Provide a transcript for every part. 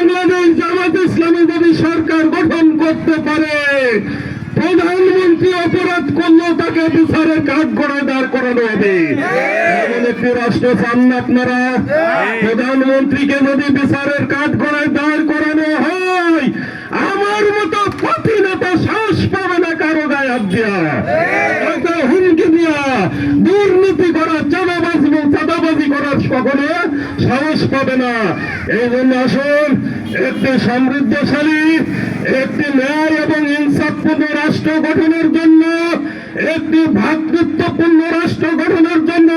বাংলাদেশ জামাত ইসলামী যদি সরকার গঠন করতে পারে। প্রধানমন্ত্রী অপরাধ করলেও তাকে বিচারের কাঠ গড়ায় দাঁড় করানো হবে। রাষ্ট্র চান না আপনারা প্রধানমন্ত্রীকে যদি বিচারের কাঠ গড়ায় দাঁড় করানো হয়, আমার মতো পথি নেতা সাহস পাবে না কারও গায়ে হাত কাউকে হুমকি দিয়া দুর্নীতি করা চাঁদাবাজি সকলে সাহস পাবে না। এই জন্য আসুন, একটি সমৃদ্ধশালী, একটি ন্যায় এবং ইনসাফপূর্ণ রাষ্ট্র গঠনের জন্য, একটি ভ্রাতৃত্বপূর্ণ রাষ্ট্র গঠনের জন্য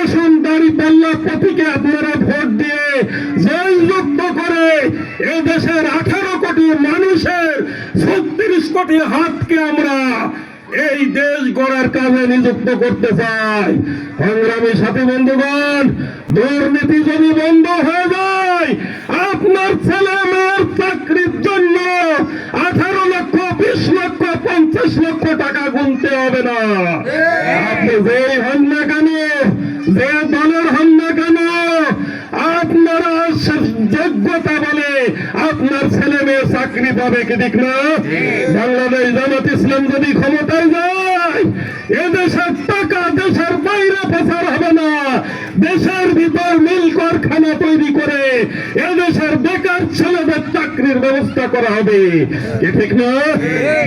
আসুন দাঁড়ি পাল্লা প্রতীকে আপনারা ভোট দিয়ে জয়যুক্ত করে এই দেশের আঠারো কোটি মানুষের ছত্রিশ কোটি হাতকে আমরা এই দেশ গড়ার কাজে নিযুক্ত করতে চাই। সংগ্রামী সাথী বন্ধুগণ দুর্নীতি যদি বন্ধ হয়ে যায় আপনার ছেলে মেয়ের চাকরির জন্য আঠারো লক্ষ বিশ লক্ষ পঞ্চাশ লক্ষ টাকা গুনতে হবে না। আপনি যেই হন না কেন যে কেন যোগ্যতা বলে আপনার ছেলে মেয়ে চাকরি পাবে কি ঠিক না? বাংলাদেশ জামাত ইসলাম যদি ক্ষমতায় যায় এদেশের টাকা দেশের বাইরে প্রচার হবে না। দেশের ভিতর মিল কারখানা তৈরি করে এদেশের বেকার ছেলেদের চাকরির ব্যবস্থা করা হবে। কি ঠিক না?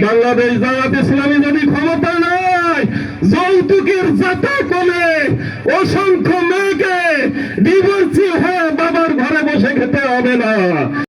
বাংলাদেশ জামাত ইসলামী যদি ক্ষমতা নয় যৌতুকের যাতা কমে অসংখ্য